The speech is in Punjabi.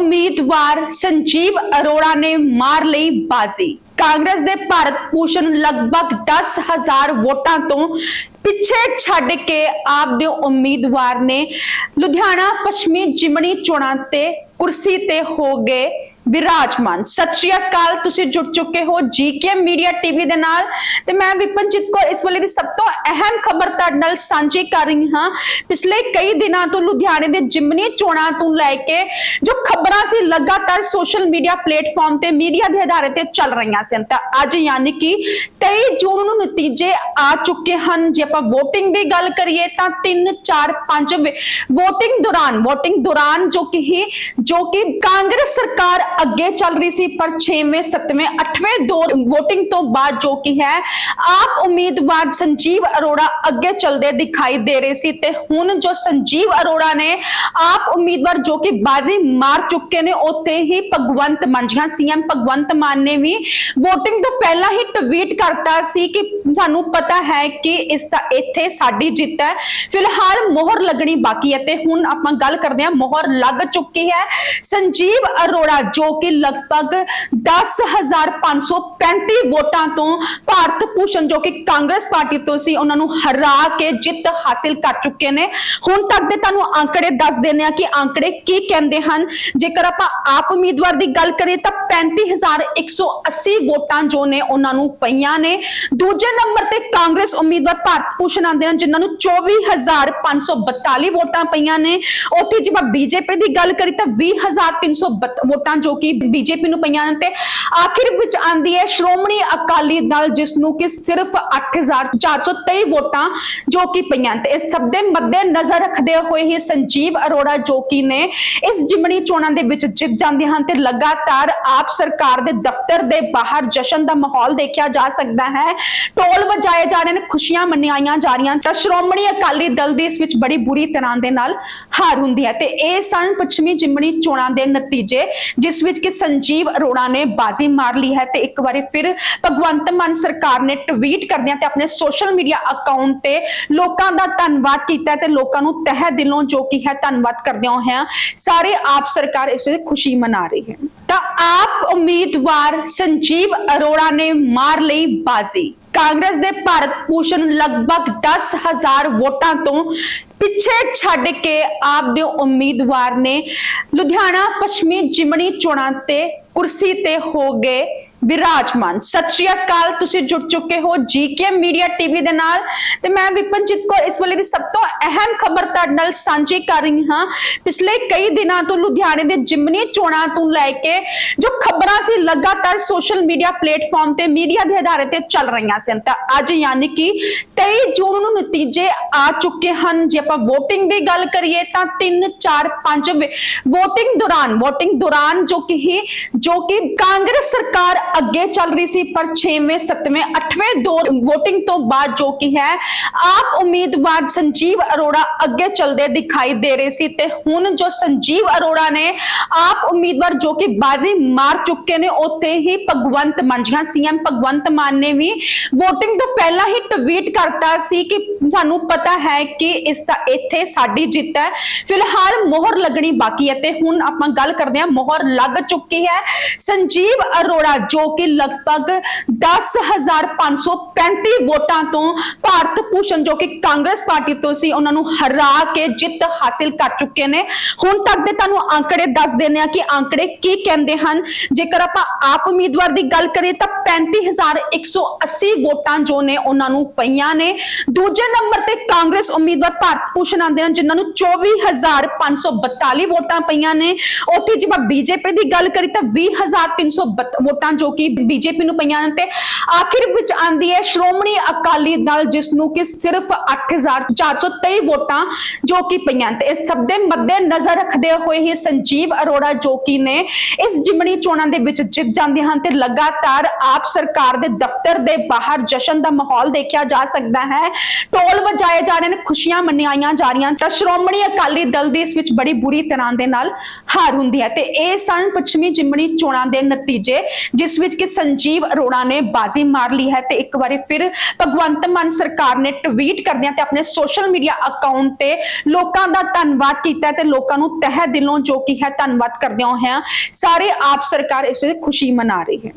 ਉਮੀਦਵਾਰ ਸੰਜੀਵ ਅਰੋੜਾ ਨੇ ਮਾਰ ਲਈ ਬਾਜ਼ੀ। ਕਾਂਗਰਸ ਦੇ ਭਾਰਤ ਭੂਸ਼ਣ ਲਗਭਗ 10000 ਵੋਟਾਂ ਤੋਂ ਪਿੱਛੇ ਛੱਡ ਕੇ ਆਪ ਦੇ ਉਮੀਦਵਾਰ ਨੇ ਲੁਧਿਆਣਾ ਪੱਛਮੀ ਜਿਮਣੀ ਚੋਣਾਂ ਤੇ ਕੁਰਸੀ ਤੇ ਹੋ ਗਏ ਵਿਰਾਜਮਾਨ। ਸਤਿ ਸ਼੍ਰੀ ਅਕਾਲ, ਤੁਸੀਂ ਜੁੜ ਚੁੱਕੇ ਹੋ ਜੀਕੇ ਮੀਡੀਆ ਟੀਵੀ ਦੇ ਨਾਲ। ਤੇ ਮੈਂ ਵਿਪਨਜੀਤ ਕੌਰ, ਇਸ ਵੇਲੇ ਦੀ ਸਭ ਤੋਂ ਅਹਿਮ ਖਬਰ ਤੁਹਾਡੇ ਨਾਲ ਸਾਂਝੀ ਕਰ ਰਹੀ ਹਾਂ। ਪਿਛਲੇ ਕਈ ਦਿਨਾਂ ਤੋਂ ਲੁਧਿਆਣੇ ਦੇ ਜਿਮਨੀ ਚੋਣਾਂ ਤੋਂ ਲੈ ਕੇ ਜੋ ਖਬਰਾਂ ਸੀ, ਲਗਾਤਾਰ ਸੋਸ਼ਲ ਮੀਡੀਆ ਪਲੇਟਫਾਰਮ ਤੇ, ਮੀਡੀਆ ਦੇ ਆਧਾਰੇ ਤੇ ਚੱਲ ਰਹੀਆਂ ਸਨ। ਤਾਂ ਅੱਜ ਯਾਨੀ ਕਿ 23 ਜੂਨ ਨੂੰ ਨਤੀਜੇ ਆ ਚੁੱਕੇ ਹਨ। ਜੇ ਆਪਾਂ VOTING ਦੀ ਗੱਲ ਕਰੀਏ, ਤਾਂ 3 4 5 VOTING ਦੌਰਾਨ VOTING ਦੌਰਾਨ ਜੋ ਕਿ ਜੋ ਕਿ ਕਾਂਗਰਸ ਸਰਕਾਰ ਅੱਗੇ ਚੱਲ ਰਹੀ ਸੀ, ਪਰ 6ਵੇਂ 7ਵੇਂ 8ਵੇਂ ਦੌਰ VOTING ਤੋਂ ਬਾਅਦ ਜੋ ਕਿ ਹੈ, ਆਪ ਉਮੀਦਵਾਰ ਸੰਜੀਵ ਅਰੋੜਾ ਅੱਗੇ ਚੱਲਦੇ ਦਿਖਾਈ ਦੇ ਰਹੇ ਸੀ ਤੇ ਹੁਣ ਜੋ ਸੰਜੀਵ ਅਰੋੜਾ ਨੇ ਆਪ ਉਮੀਦਵਾਰ ਜੋ ਕਿ ਬਾਜ਼ੀ ਮਾਰ ਚੁੱਕੇ ਨੇ, ਉੱਥੇ ਹੀ ਭਗਵੰਤ ਮਾਨ ਜੀ, ਹਾਂ, ਸੀਐਮ ਭਗਵੰਤ ਮਾਨ ਨੇ ਵੀ VOTING ਤੋਂ ਪਹਿਲਾਂ ਹੀ ਟਵੀਟ ਕਰਤਾ ਸੀ ਕਿ ਤੁਹਾਨੂੰ ਪਤਾ ਹੈ ਕਿ ਇਸ ਦਾ ਇੱਥੇ ਸਾਡੀ ਜਿੱਤ ਹੈ। ਫਿਲਹਾਲ ਮੋਹਰ ਲੱਗਣੀ ਬਾਕੀ ਹੈ ਤੇ ਹੁਣ ਆਪਾਂ ਗੱਲ ਕਰਦੇ ਹਾਂ, ਮੋਹਰ ਲੱਗ ਚੁੱਕੀ ਹੈ। ਸੰਜੀਵ ਅਰੋੜਾ ਜੋ ਕਿ ਲਗਭਗ 10535 ਵੋਟਾਂ ਤੋਂ ਭਾਰਤ ਭੂਸ਼ਣ ਜੋ ਕਿ ਕਾਂਗਰਸ ਪਾਰਟੀ ਤੋਂ ਸੀ, ਉਹਨਾਂ ਨੂੰ ਹਰਾ ਕੇ ਜਿੱਤ ਹਾਸਿਲ ਕਰ ਚੁੱਕੇ ਨੇ। ਹੁਣ ਤੱਕ ਦੇ ਤੁਹਾਨੂੰ ਅੰਕੜੇ ਦੱਸ ਦਿੰਦੇ ਆ ਕਿ ਅੰਕੜੇ ਕੀ ਕਹਿੰਦੇ ਹਨ। ਜੇਕਰ ਆਪਾਂ ਆਪ ਉਮੀਦਵਾਰ ਦੀ ਗੱਲ ਕਰੀਏ ਤਾਂ 35180 ਵੋਟਾਂ ਜੋ ਨੇ, ਉਹਨਾਂ ਨੂੰ ਪਈਆਂ ਨੇ। ਦੂਜੇ ਨੰਬਰ ਤੇ ਕਾਂਗਰਸ ਉਮੀਦਵਾਰ ਭਾਰਤ ਭੂਸ਼ਣ ਆਉਂਦੇ ਹਨ, ਜਿਨ੍ਹਾਂ ਨੂੰ 24542 ਵੋਟਾਂ ਪਈਆਂ ਨੇ। ਉੱਥੇ ਜੇ ਆਪਾਂ ਬੀਜੇਪੀ ਦੀ ਗੱਲ ਕਰੀ ਤਾਂ 20300 ਵੋਟਾਂ ਜੋ ਕਿ ਬੀਜੇਪੀ ਨੂੰ ਪਈਆਂ ਨੇ ਤੇ ਆਖਿਰ ਵਿੱਚ ਆਂਦੀ ਹੈ, ਸ਼੍ਰੋਮਣੀ ਅਕਾਲੀ ਦਲ ਜਿਸ ਨੂੰ ਕਿ ਸਿਰਫ 8423 ਵੋਟਾਂ ਜੋ ਕਿ ਪਈਆਂ ਨੇ ਤੇ ਇਸ ਸਭ ਦੇ ਮੱਦੇ ਨਜ਼ਰ ਰੱਖਦੇ ਹੋਏ ਹੀ ਸੰਜੀਵ ਅਰੋੜਾ ਜੋ ਕਿ ਨੇ ਇਸ ਜਿਮਣੀ ਚੋਣਾਂ ਦੇ ਵਿੱਚ ਜਿੱਤ ਜਾਂਦੇ ਹਨ ਤੇ ਲਗਾਤਾਰ ਆਪ ਸਰਕਾਰ ਦੇ ਦਫ਼ਤਰ ਦੇ ਬਾਹਰ ਜਸ਼ਨ ਦਾ ਮਾਹੌਲ ਦੇਖਿਆ ਜਾ ਸਕਦਾ ਹੈ। ਟੋਲ ਵਜਾਏ ਜਾ ਰਹੇ ਨੇ, ਖੁਸ਼ੀਆਂ ਮਨਾਈਆਂ ਜਾ ਰਹੀਆਂ ਤਾਂ ਸ਼੍ਰੋਮਣੀ ਅਕਾਲੀ ਦਲ ਦੀ ਇਸ ਵਿੱਚ ਬੜੀ ਬੁਰੀ ਤਰ੍ਹਾਂ ਦੇ ਨਾਲ ਹਾਰ ਹੁੰਦੀ ਹੈ ਤੇ ਇਹ ਸਨ ਪੱਛਮੀ ਜਿਮਣੀ ਚੋਣਾਂ ਦੇ ਨਤੀਜੇ ਜਿਸ ਵਿੱਚ ਕਿ ਸੰਜੀਵ ਅਰੋੜਾ ਨੇ ਬਾਜ਼ੀ ਮਾਰ ਲਈ ਹੈ ਤੇ ਇੱਕ ਵਾਰੀ ਫਿਰ ਭਗਵੰਤ ਮਾਨ ਸਰਕਾਰ ਨੇ ਟਵੀਟ ਕਰਦਿਆਂ ਤੇ ਆਪਣੇ ਸੋਸ਼ਲ ਮੀਡੀਆ ਅਕਾਊਂਟ ਤੇ ਲੋਕਾਂ ਦਾ ਧੰਨਵਾਦ ਕੀਤਾ ਤੇ ਲੋਕਾਂ ਨੂੰ ਤਹਿ ਦਿਲੋਂ ਜੋ ਕਿ ਹੈ ਧੰਨਵਾਦ ਕਰਦਿਆਂ ਹੋਇਆਂ ਸਾਰੇ ਆਪ ਸਰਕਾਰ ਇਸ ਵਿੱਚ ਖੁਸ਼ੀ ਮਨਾ ਰਹੀ ਹੈ। ਤਾਂ ਆਪ ਉਮੀਦਵਾਰ ਸੰਜੀਵ ਅਰੋੜਾ ਨੇ ਮਾਰ ਲਈ ਬਾਜ਼ੀ। ਕਾਂਗਰਸ ਦੇ ਭਾਰਤ ਭੂਸ਼ਣ ਲਗਭਗ 10000 ਵੋਟਾਂ ਤੋਂ ਪਿੱਛੇ ਛੱਡ ਕੇ ਆਪ ਦੇ ਉਮੀਦਵਾਰ ਨੇ ਲੁਧਿਆਣਾ ਪੱਛਮੀ ਜਿਮਣੀ ਚੋਣਾਂ ਤੇ ਕੁਰਸੀ ਤੇ ਹੋ ਗਏ ਵਿਰਾਜਮਾਨ ਸਤਿ ਸ਼੍ਰੀ ਅਕਾਲ, ਤੁਸੀਂ ਜੁੜ ਚੁੱਕੇ ਹੋ ਜੀਕੇ ਮੀਡੀਆ ਟੀਵੀ ਦੇ ਨਾਲ। ਤੇ ਮੈਂ ਵਿਪਨਜੀਤ ਕੌਰ, ਇਸ ਵੇਲੇ ਦੀ ਸਭ ਤੋਂ ਅਹਿਮ ਖਬਰ ਤੁਹਾਡੇ ਨਾਲ ਸਾਂਝੀ ਕਰ ਰਹੀ ਹਾਂ। ਪਿਛਲੇ ਕਈ ਦਿਨਾਂ ਤੋਂ ਲੁਧਿਆਣੇ ਦੇ ਜਿਮਨੀ ਚੋਣਾਂ ਤੋਂ ਲੈ ਕੇ ਜੋ ਖਬਰਾਂ ਸੀ, ਲਗਾਤਾਰ ਸੋਸ਼ਲ ਮੀਡੀਆ ਪਲੇਟਫਾਰਮ ਤੇ, ਮੀਡੀਆ ਦੇ ਆਧਾਰੇ ਤੇ ਚੱਲ ਰਹੀਆਂ ਸਨ। ਤਾਂ ਅੱਜ ਯਾਨੀ ਕਿ 23 ਜੂਨ ਨੂੰ ਨਤੀਜੇ ਆ ਚੁੱਕੇ ਹਨ। ਜੇ ਆਪਾਂ VOTING ਦੀ ਗੱਲ ਕਰੀਏ ਤਾਂ 3 4 5 VOTING ਦੌਰਾਨ VOTING ਦੌਰਾਨ ਜੋ ਕਿ ਜੋ ਕਿ ਕਾਂਗਰਸ ਸਰਕਾਰ ਅੱਗੇ ਚੱਲ ਰਹੀ ਸੀ, ਪਰ 6ਵੇਂ 7ਵੇਂ 8ਵੇਂ ਦੌਰ VOTING ਤੋਂ ਬਾਅਦ ਜੋ ਕਿ ਹੈ, ਆਪ ਉਮੀਦਵਾਰ ਸੰਜੀਵ ਅਰੋੜਾ ਅੱਗੇ ਚੱਲਦੇ ਦਿਖਾਈ ਦੇ ਰਹੇ ਸੀ ਤੇ ਹੁਣ ਜੋ ਸੰਜੀਵ ਅਰੋੜਾ ਨੇ ਆਪ ਉਮੀਦਵਾਰ ਜੋ ਕਿ ਬਾਜ਼ੀ ਮਾਰ ਚੁੱਕੇ ਨੇ, ਉੱਥੇ ਹੀ ਭਗਵੰਤ ਮਾਨ, ਜੀ ਹਾਂ, ਸੀਐਮ ਭਗਵੰਤ ਮਾਨ ਨੇ ਵੀ VOTING ਤੋਂ ਪਹਿਲਾਂ ਹੀ ਟਵੀਟ ਕਰਤਾ ਸੀ ਕਿ ਤੁਹਾਨੂੰ ਪਤਾ ਹੈ ਕਿ ਇਸ ਦਾ ਇੱਥੇ ਸਾਡੀ ਜਿੱਤ ਹੈ। ਫਿਲਹਾਲ ਮੋਹਰ ਲੱਗਣੀ ਬਾਕੀ ਹੈ ਤੇ ਹੁਣ ਆਪਾਂ ਗੱਲ ਕਰਦੇ ਹਾਂ, ਮੋਹਰ ਲੱਗ ਚੁੱਕੀ ਹੈ। ਸੰਜੀਵ ਅਰੋੜਾ ਜੋ ਕਿ ਲਗਭਗ 10535 ਵੋਟਾਂ ਤੋਂ ਭਾਰਤ ਭੂਸ਼ਣ ਜੋ ਕਿ ਕਾਂਗਰਸ ਪਾਰਟੀ ਤੋਂ ਸੀ, ਉਹਨਾਂ ਨੂੰ ਹਰਾ ਕੇ ਜਿੱਤ ਹਾਸਿਲ ਕਰ ਚੁੱਕੇ ਨੇ। ਹੁਣ ਤੱਕ ਦੇ ਤੁਹਾਨੂੰ ਅੰਕੜੇ ਦੱਸ ਦਿੰਦੇ ਆ ਕਿ ਅੰਕੜੇ ਕੀ ਕਹਿੰਦੇ ਹਨ। ਜੇਕਰ ਆਪਾਂ ਆਪ ਉਮੀਦਵਾਰ ਦੀ ਗੱਲ ਕਰੀਏ ਤਾਂ 35180 ਵੋਟਾਂ ਜੋ ਨੇ, ਉਹਨਾਂ ਨੂੰ ਪਈਆਂ ਨੇ। ਦੂਜੇ ਨੰਬਰ ਤੇ ਕਾਂਗਰਸ ਉਮੀਦਵਾਰ ਭਾਰਤ ਭੂਸ਼ਣ ਆਉਂਦੇ ਹਨ, ਜਿਨ੍ਹਾਂ ਨੂੰ 24542 ਵੋਟਾਂ ਪਈਆਂ ਨੇ। ਉੱਥੇ ਜੇ ਆਪਾਂ ਬੀਜੇਪੀ ਦੀ ਗੱਲ ਕਰੀ ਤਾਂ 20300 ਵੋਟਾਂ ਜੋ ਕਿ ਬੀਜੇਪੀ ਨੂੰ ਪਈਆਂ ਨੇ ਤੇ ਆਖਿਰ ਵਿੱਚ ਆਂਦੀ ਹੈ, ਸ਼੍ਰੋਮਣੀ ਅਕਾਲੀ ਦਲ ਜਿਸ ਨੂੰ ਕਿ ਸਿਰਫ 8423 ਵੋਟਾਂ ਜੋ ਕਿ ਪਈਆਂ ਤੇ ਇਸ ਸਭ ਦੇ ਮੱਦੇ ਨਜ਼ਰ ਰੱਖਦੇ ਹੋਏ ਹੀ ਸੰਜੀਵ ਅਰੋੜਾ ਜੋ ਕਿ ਨੇ ਇਸ ਜਿਮਣੀ ਚੋਣਾਂ ਦੇ ਵਿੱਚ ਜਿੱਤ ਜਾਂਦੇ ਹਨ ਤੇ ਲਗਾਤਾਰ ਆਪ ਸਰਕਾਰ ਦੇ ਦਫ਼ਤਰ ਦੇ ਬਾਹਰ ਜਸ਼ਨ ਦਾ ਮਾਹੌਲ ਦੇਖਿਆ ਜਾ ਸਕਦਾ ਹੈ। ਟੋਲ ਵਜਾਏ ਜਾ ਰਹੇ ਨੇ, ਖੁਸ਼ੀਆਂ ਮਨਾਈਆਂ ਜਾ ਰਹੀਆਂ ਤਾਂ ਸ਼੍ਰੋਮਣੀ ਅਕਾਲੀ ਦਲ ਦੀ ਇਸ ਵਿੱਚ ਬੜੀ ਬੁਰੀ ਤਰ੍ਹਾਂ ਦੇ ਨਾਲ ਹਾਰ ਹੁੰਦੀ ਹੈ ਤੇ ਇਹ ਸਨ ਪੱਛਮੀ ਜਿਮਣੀ ਚੋਣਾਂ ਦੇ ਨਤੀਜੇ ਜਿਸ ਵਿੱਚ ਕਿ ਸੰਜੀਵ ਅਰੋੜਾ ਨੇ ਬਾਜ਼ੀ ਮਾਰ ਲਈ ਹੈ ਤੇ ਇੱਕ ਵਾਰੀ ਫਿਰ ਭਗਵੰਤ ਮਾਨ ਸਰਕਾਰ ਨੇ ਟਵੀਟ ਕਰਦਿਆਂ ਤੇ ਆਪਣੇ ਸੋਸ਼ਲ ਮੀਡੀਆ ਅਕਾਊਂਟ ਤੇ ਲੋਕਾਂ ਦਾ ਧੰਨਵਾਦ ਕੀਤਾ ਤੇ ਲੋਕਾਂ ਨੂੰ ਤਹਿ ਦਿਲੋਂ ਜੋ ਕੀ ਹੈ ਧੰਨਵਾਦ ਕਰਦਿਆਂ ਹੋਇਆਂ ਸਾਰੇ ਆਪ ਸਰਕਾਰ ਇਸ ਵਿੱਚ ਖੁਸ਼ੀ ਮਨਾ ਰਹੀ ਹੈ।